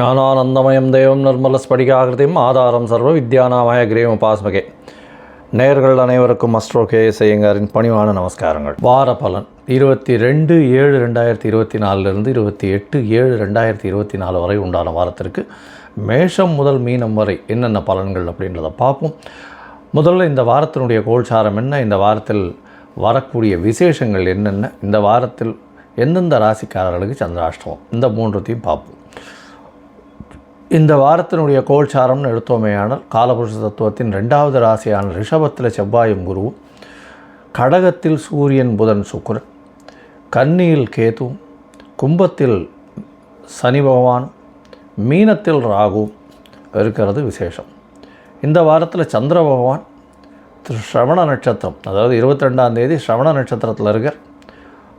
ஞானானந்தமயம் தேவம் நிர்மலஸ்படிகாகிருதியும் ஆதாரம் சர்வ வித்யானாமய கிரீவம் உபாஸ்மகே நேயர்கள் அனைவருக்கும் அஸ்ட்ரோ கே செய்யங்காரின் பணிவான நமஸ்காரங்கள். வார பலன் இருபத்தி ரெண்டு ஏழு ரெண்டாயிரத்தி இருபத்தி நாலுலேருந்து இருபத்தி எட்டு ஏழு ரெண்டாயிரத்தி இருபத்தி நாலு வரை உண்டான வாரத்திற்கு மேஷம் முதல் மீனம் வரை என்னென்ன பலன்கள் அப்படின்றத பார்ப்போம். முதல்ல இந்த வாரத்தினுடைய கோல்சாரம் என்ன? இந்த வாரத்தில் வரக்கூடிய விசேஷங்கள் என்னென்ன? இந்த வாரத்தில் எந்தெந்த ராசிக்காரர்களுக்கு சந்திராஷ்டமம்? இந்த மூன்றுத்தையும் பார்ப்போம். இந்த வாரத்தினுடைய கோல்சாரம்னு எடுத்தோமேயானால் காலபுருஷ தத்துவத்தின் ரெண்டாவது ராசியான ரிஷபத்தில் செவ்வாயும் குருவும் கடகத்தில் சூரியன் புதன் சுக்கரன் கன்னியில் கேதுவும் கும்பத்தில் சனி பகவானும் மீனத்தில் ராகுவும் இருக்கிறது விசேஷம். இந்த வாரத்தில் சந்திர பகவான் ஸ்ரவண நட்சத்திரம் அதாவது இருபத்தி ரெண்டாம் தேதி ஸ்ரவண நட்சத்திரத்தில் இருக்கிற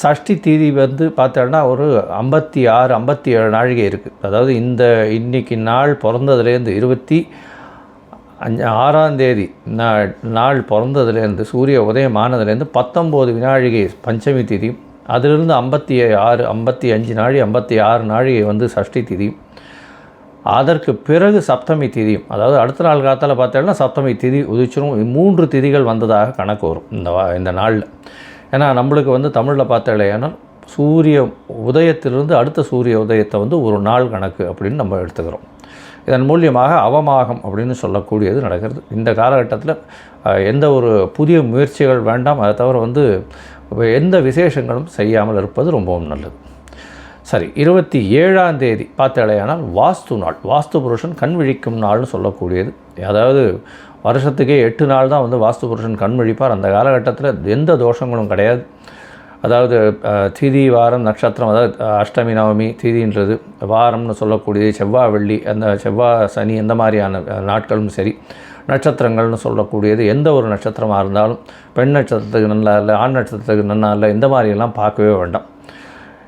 சஷ்டி திதி வந்து பார்த்தோன்னா ஒரு ஐம்பத்தி ஆறு ஐம்பத்தி ஏழு நாழிகை இருக்குது அதாவது இந்த இன்னைக்கு நாள் பிறந்ததுலேருந்து இருபத்தி அஞ்சு ஆறாம் தேதி நாள் நாள் பிறந்ததுலேருந்து சூரிய உதயமானதுலேருந்து பத்தொம்போது வினாழிகை பஞ்சமி திதி அதிலிருந்து ஐம்பத்தி ஆறு ஐம்பத்தி அஞ்சு நாழி ஐம்பத்தி ஆறு நாழிகை வந்து சஷ்டி திதி அதற்கு பிறகு சப்தமி திதியும். அதாவது அடுத்த நாள் காலத்தில் பார்த்தோம்னா சப்தமி திதி உதிச்சிரும். மூன்று திதிகள் வந்ததாக கணக்கு வரும் இந்த வா இந்த நாளில். ஏன்னா நம்மளுக்கு வந்து தமிழில் பார்த்தலையானால் சூரிய உதயத்திலிருந்து அடுத்த சூரிய உதயத்தை வந்து ஒரு நாள் கணக்கு அப்படின்னு நம்ம எடுத்துக்கிறோம். இதன் மூலியமாக அவமாகம் அப்படின்னு சொல்லக்கூடியது நடக்கிறது. இந்த காலகட்டத்தில் எந்த ஒரு புதிய முயற்சிகள் வேண்டாம். அதை தவிர வந்து எந்த விசேஷங்களும் செய்யாமல் இருப்பது ரொம்பவும் நல்லது. சரி இருபத்தி ஏழாம் தேதி பார்த்தாலேயானால் வாஸ்து நாள். வாஸ்து புருஷன் கண் விழிக்கும் நாள்னு சொல்லக்கூடியது. அதாவது வருஷத்துக்கே எட்டு நாள் தான் வந்து வாஸ்து புருஷன் கண்மொழிப்பார் அந்த காலகட்டத்தில் எந்த தோஷங்களும் கிடையாது. அதாவது திதி வாரம் நட்சத்திரம் அதாவது அஷ்டமி நவமி திதின்றது வாரம்னு சொல்லக்கூடியது செவ்வாய் வெள்ளி அந்த செவ்வாய் சனி எந்த மாதிரியான நாட்களும் சரி நட்சத்திரங்கள்னு சொல்லக்கூடியது எந்த ஒரு நட்சத்திரமாக இருந்தாலும் பெண் நட்சத்திரத்துக்கு நல்லா இல்லை ஆண் நட்சத்திரத்துக்கு நல்லா இல்லை இந்த மாதிரியெல்லாம் பார்க்கவே வேண்டாம்.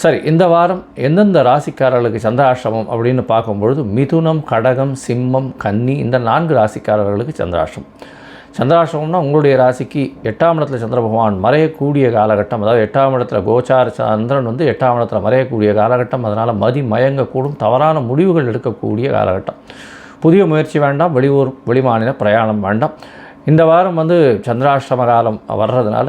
சரி இந்த வாரம் எந்தெந்த ராசிக்காரர்களுக்கு சந்திராஷ்டிரமம் அப்படின்னு பார்க்கும்பொழுது மிதுனம் கடகம் சிம்மம் கன்னி இந்த நான்கு ராசிக்காரர்களுக்கு சந்திராஷ்டிரம் சந்திராஷ்டிரமம்னா உங்களுடைய ராசிக்கு எட்டாம் இடத்துல சந்திர பகவான் மறையக்கூடிய காலகட்டம் அதாவது எட்டாம் இடத்துல கோச்சார சந்திரன் வந்து எட்டாம் இடத்துல மறையக்கூடிய காலகட்டம் அதனால் மதி மயங்கக்கூடும் தவறான முடிவுகள் எடுக்கக்கூடிய காலகட்டம். புதிய முயற்சி வேண்டாம் வெளியூர் வெளிமாநில பிரயாணம் வேண்டாம். இந்த வாரம் வந்து சந்திராஷ்டிரம காலம் வர்றதுனால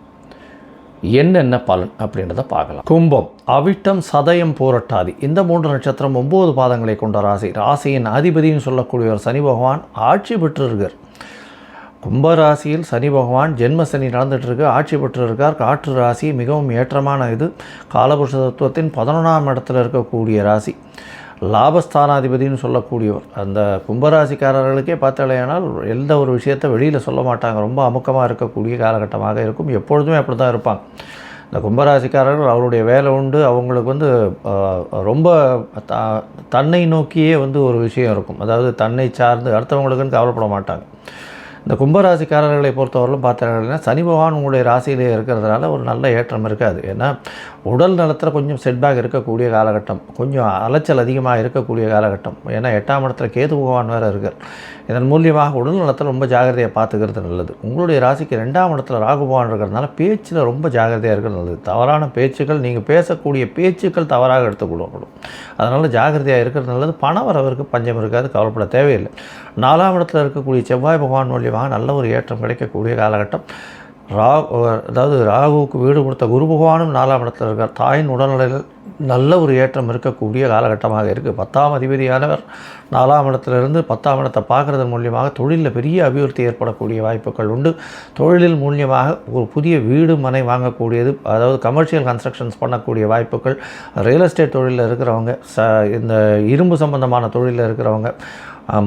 என்னென்ன பலன் அப்படின்றத பார்க்கலாம். கும்பம் அவிட்டம் சதயம் போரட்டாதி. இந்த மூன்று நட்சத்திரம் ஒம்பது பாதங்களை கொண்ட ராசி. ராசியின் அதிபதினு சொல்லக்கூடியவர் சனி பகவான் ஆட்சி பெற்றிருக்கார். கும்பராசியில் சனி பகவான் ஜென்ம சனி நடந்துகிட்ருக்கு ஆட்சி பெற்றிருக்கார். காற்று ராசி மிகவும் ஏற்றமான இது. காலபுருஷ தத்துவத்தின் பதினொன்றாம் இடத்துல இருக்கக்கூடிய ராசி. லாபஸ்தானாதிபதினு சொல்லக்கூடியவர். அந்த கும்பராசிக்காரர்களுக்கே பார்த்தாலேயானால் எந்த ஒரு விஷயத்தை வெளியில் சொல்ல மாட்டாங்க. ரொம்ப அமுக்கமாக இருக்கக்கூடிய காலகட்டமாக இருக்கும். எப்பொழுதுமே அப்படி தான் இருப்பாங்க. இந்த கும்பராசிக்காரர்கள் அவருடைய வேலை உண்டு. அவங்களுக்கு வந்து ரொம்ப த தன்னை நோக்கியே வந்து ஒரு விஷயம் இருக்கும். அதாவது தன்னை சார்ந்து அடுத்தவங்களுக்குன்னு கவலைப்பட மாட்டாங்க. இந்த கும்பராசிக்காரர்களை பொறுத்தவரையிலும் பார்த்தீங்கன்னா சனி பகவான் உங்களுடைய ராசியிலே இருக்கிறதுனால ஒரு நல்ல ஏற்றம் இருக்காது. ஏன்னா உடல் நலத்தில் கொஞ்சம் செட்பேக் இருக்கக்கூடிய காலகட்டம். கொஞ்சம் அலைச்சல் அதிகமாக இருக்கக்கூடிய காலகட்டம். ஏன்னா எட்டாம் இடத்துல கேது பகவான் வேறு இருக்கார். இதன் மூலியமாக உடல் நலத்தில் ரொம்ப ஜாகிரதையாக பார்த்துக்கிறது நல்லது. உங்களுடைய ராசிக்கு ரெண்டாம் இடத்துல ராகு பகவான் இருக்கிறதுனால பேச்சில் ரொம்ப ஜாகிரதையாக இருக்கிறது நல்லது. தவறான பேச்சுக்கள் நீங்கள் பேசக்கூடிய பேச்சுக்கள் தவறாக எடுத்துக்கொள்ளப்படும். அதனால் ஜாகிரதையாக இருக்கிறது நல்லது. பண வரவருக்கு பஞ்சம் இருக்காது கவலைப்பட தேவையில்லை. நாலாம் இடத்துல இருக்கக்கூடிய செவ்வாய் பகவான் மூலியமாக நல்ல ஒரு ஏற்றம் கிடைக்கக்கூடிய காலகட்டம். ரா அதாவது ராகுவுக்கு வீடு கொடுத்த குரு பகவானும் நாலாம் இடத்தில் இருக்கார். தாயின் உடல்நிலையில் நல்ல ஒரு ஏற்றம் இருக்கக்கூடிய காலகட்டமாக இருக்குது பத்தாம் அதிபதியானவர் நாலாம் இடத்திலிருந்து பத்தாம் இடத்தை பார்க்குறதன் மூலியமாக தொழிலில் பெரிய அபிவிருத்தி ஏற்படக்கூடிய வாய்ப்புகள் உண்டு. தொழிலில் மூலியமாக ஒரு புதிய வீடு மனை வாங்கக்கூடியது அதாவது கமர்ஷியல் கன்ஸ்ட்ரக்ஷன்ஸ் பண்ணக்கூடிய வாய்ப்புகள் ரியல் எஸ்டேட் தொழிலில் இருக்கிறவங்க ச இந்த இரும்பு சம்பந்தமான தொழிலில் இருக்கிறவங்க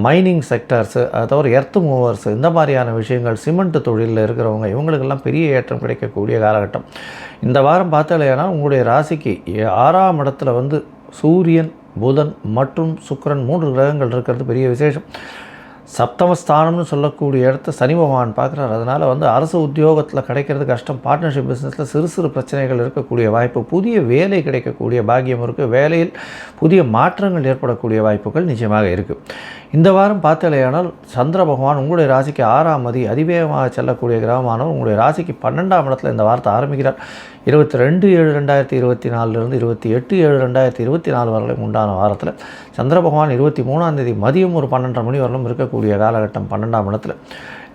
மைனிங் செக்டர்ஸு அதாவது எர்த்து மூவர்ஸ் இந்த மாதிரியான விஷயங்கள் சிமெண்ட் தொழிலில் இருக்கிறவங்க இவங்களுக்கெல்லாம் பெரிய ஏற்றம் கிடைக்கக்கூடிய காலகட்டம். இந்த வாரம் பார்த்தாலேனா உங்களுடைய ராசிக்கு ஆறாம் இடத்துல வந்து சூரியன் புதன் மற்றும் சுக்கரன் மூன்று கிரகங்கள் இருக்கிறது பெரிய விசேஷம். சப்தமஸ்தானம்னு சொல்லக்கூடிய இடத்த சனி பகவான் பார்க்குறாரு. அதனால் வந்து அரசு உத்தியோகத்தில் கிடைக்கிறது கஷ்டம். பார்ட்னர்ஷிப் பிஸ்னஸில் சிறு சிறு பிரச்சனைகள் இருக்கக்கூடிய வாய்ப்பு புதிய வேலை கிடைக்கக்கூடிய பாக்கியம் இருக்குது வேலையில் புதிய மாற்றங்கள் ஏற்படக்கூடிய வாய்ப்புகள் நிச்சயமாக இருக்குது இந்த வாரம் பார்த்தலையானால் சந்திர பகவான் உங்களுடைய ராசிக்கு ஆறாம் மதி அதிவேகமாக செல்லக்கூடிய கிரகமானவர் உங்களுடைய ராசிக்கு பன்னெண்டாம் இடத்துல இந்த வாரத்தை ஆரம்பிக்கிறார். இருபத்தி ரெண்டு ஏழு ரெண்டாயிரத்தி இருபத்தி நாலுலேருந்து இருபத்தி எட்டு ஏழு ரெண்டாயிரத்தி இருபத்தி நாலு வரலையும் உண்டான வாரத்தில் சந்திர பகவான் இருபத்தி மூணாம் தேதி மதியம் ஒரு பன்னெண்டரை மணி வரலும் இருக்கக்கூடிய காலகட்டம் பன்னெண்டாம் இடத்துல.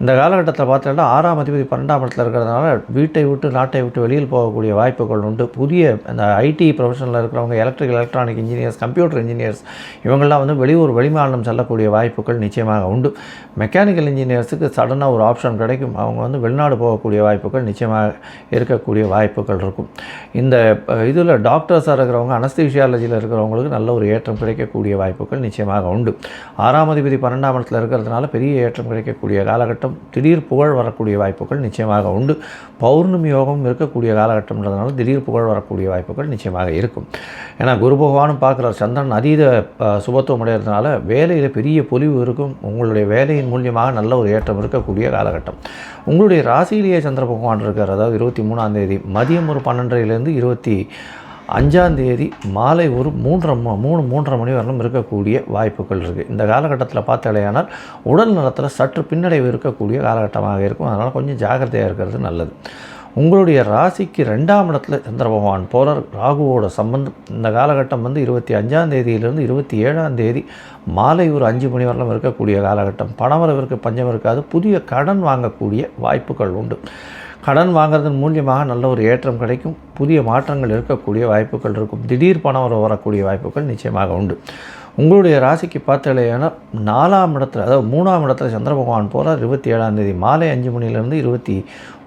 இந்த காலகட்டத்தில் பார்த்தீங்கன்னா ஆறாம் அதிபதி பன்னெண்டாம் இடத்துல இருக்கிறதுனால வீட்டை விட்டு நாட்டை விட்டு வெளியில் போகக்கூடிய வாய்ப்புகள் உண்டு. புதிய அந்த ஐடி ப்ரொஃபஷனில் இருக்கிறவங்க electrical electronic engineers computer engineers இவங்கெல்லாம் வந்து வெளியூர் வெளிமாநிலம் செல்லக்கூடிய வாய்ப்புகள் நிச்சயமாக உண்டு. மெக்கானிக்கல் இன்ஜினியர்ஸுக்கு சடனாக ஒரு ஆப்ஷன் கிடைக்கும். அவங்க வந்து வெளிநாடு போகக்கூடிய வாய்ப்புகள் நிச்சயமாக இருக்கக்கூடிய வாய்ப்புகள் இருக்கும். இந்த இதில் டாக்டர்ஸாக இருக்கிறவங்க அனஸ்தீஷியாலஜியில் இருக்கிறவங்களுக்கு நல்ல ஒரு ஏற்றம் கிடைக்கக்கூடிய வாய்ப்புகள் நிச்சயமாக உண்டு. ஆறாம் அதிபதி பன்னெண்டாம் இடத்துல இருக்கிறதுனால பெரிய ஏற்றம் கிடைக்கக்கூடிய காலகட்டம் திடீர் புகழ் வரக்கூடிய வாய்ப்புகள் நிச்சயமாக உண்டு. பௌர்ணமி யோகம் இருக்கக்கூடிய காலகட்டம்ன்றதுனால திடீர் புகழ் வரக்கூடிய வாய்ப்புகள் நிச்சயமாக இருக்கும். ஏன்னா குரு பகவானும் பார்க்குறார் சந்திரன் அதீத சுபத்துவம் அடைகிறதுனால வேலையில் பெரிய பொலிவு இருக்கும். உங்களுடைய வேலையின் மூலியமாக நல்ல ஒரு ஏற்றம் இருக்கக்கூடிய காலகட்டம். உங்களுடைய ராசியிலேயே சந்திர பகவான் இருக்கார். அதாவது இருபத்தி மூணாம் தேதி. மதியம் ஒரு பன்னெண்டரைலேருந்து இருபத்தி அஞ்சாந்தேதி மாலை ஒரு மூன்றரை ம- மூணு மூன்றரை மணி வரலும் இருக்கக்கூடிய வாய்ப்புகள் இருக்குது இந்த காலகட்டத்தில் பார்த்தாலேயானால் உடல் நலத்தில் சற்று பின்னடைவு இருக்கக்கூடிய காலகட்டமாக இருக்கும். அதனால் கொஞ்சம் ஜாக்கிரதையாக இருக்கிறது நல்லது. உங்களுடைய ராசிக்கு ரெண்டாம் இடத்துல சந்திர பகவான் போலர் ராகுவோட சம்பந்தம் இந்த காலகட்டம் வந்து இருபத்தி அஞ்சாம் தேதியிலிருந்து இருபத்தி ஏழாம் தேதி மாலை ஒரு அஞ்சு மணி வரலும் இருக்கக்கூடிய காலகட்டம். பணவரவிற்கு பஞ்சம் இருக்காது. புதிய கடன் வாங்கக்கூடிய வாய்ப்புகள் உண்டு. கடன் வாங்குறதன் மூலியமாக நல்ல ஒரு ஏற்றம் கிடைக்கும். புதிய மாற்றங்கள் இருக்கக்கூடிய வாய்ப்புகள் இருக்கும். திடீர் பணம் வரக்கூடிய வாய்ப்புகள் நிச்சயமாக உண்டு. உங்களுடைய ராசிக்கு பார்த்தாலேனா நாலாம் இடத்துல அதாவது மூணாம் இடத்துல சந்திர பகவான் போகிறார் இருபத்தி ஏழாம் தேதி மாலை அஞ்சு மணிலேருந்து இருபத்தி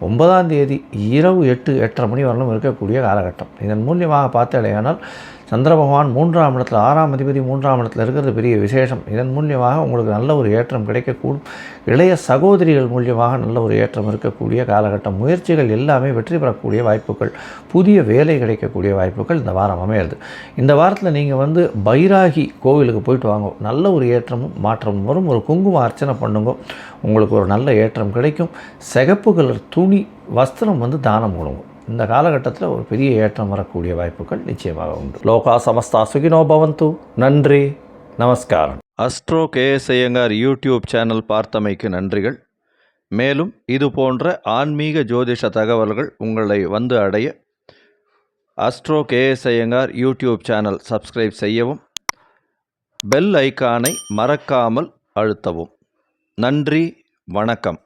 ஒன்பதாம் தேதி இரவு எட்டு எட்டரை மணி வரலும் இருக்கக்கூடிய காலகட்டம். இதன் மூலியமாக பார்த்தாலேயானால் சந்திர பகவான் மூன்றாம் இடத்துல ஆறாம் அதிபதி மூன்றாம் இடத்துல இருக்கிறது பெரிய விசேஷம். இதன் மூலியமாக உங்களுக்கு நல்ல ஒரு ஏற்றம் கிடைக்கக்கூடும். இளைய சகோதரிகள் மூலியமாக நல்ல ஒரு ஏற்றம் இருக்கக்கூடிய காலகட்டம். முயற்சிகள் எல்லாமே வெற்றி பெறக்கூடிய வாய்ப்புகள். புதிய வேலை கிடைக்கக்கூடிய வாய்ப்புகள் இந்த வாரம் அமையிறது. இந்த வாரத்தில் நீங்கள் வந்து பைராகி கோவிலுக்கு போயிட்டு வாங்க. நல்ல ஒரு ஏற்றமும் மாற்றமும் வரும். ஒரு குங்கும அர்ச்சனை பண்ணுங்க. உங்களுக்கு ஒரு நல்ல ஏற்றம் கிடைக்கும். சிகப்பு கலர் துணி வஸ்திரம் வந்து தானம் கொடுங்க. இந்த காலகட்டத்தில் ஒரு பெரிய ஏற்றம் வரக்கூடிய வாய்ப்புகள் நிச்சயமாக உண்டு. லோகா சமஸ்தா சுகினோ பவந்து. நன்றி. நமஸ்காரம். Astro KS Iyengar YouTube channel பார்த்தமைக்கு நன்றிகள். மேலும் இது போன்ற ஆன்மீக ஜோதிஷ தகவல்கள் உங்களை வந்து அடைய Astro KS Iyengar YouTube channel subscribe செய்யவும் பெல் ஐகானை மறக்காமல் அழுத்தவும். நன்றி. வணக்கம்.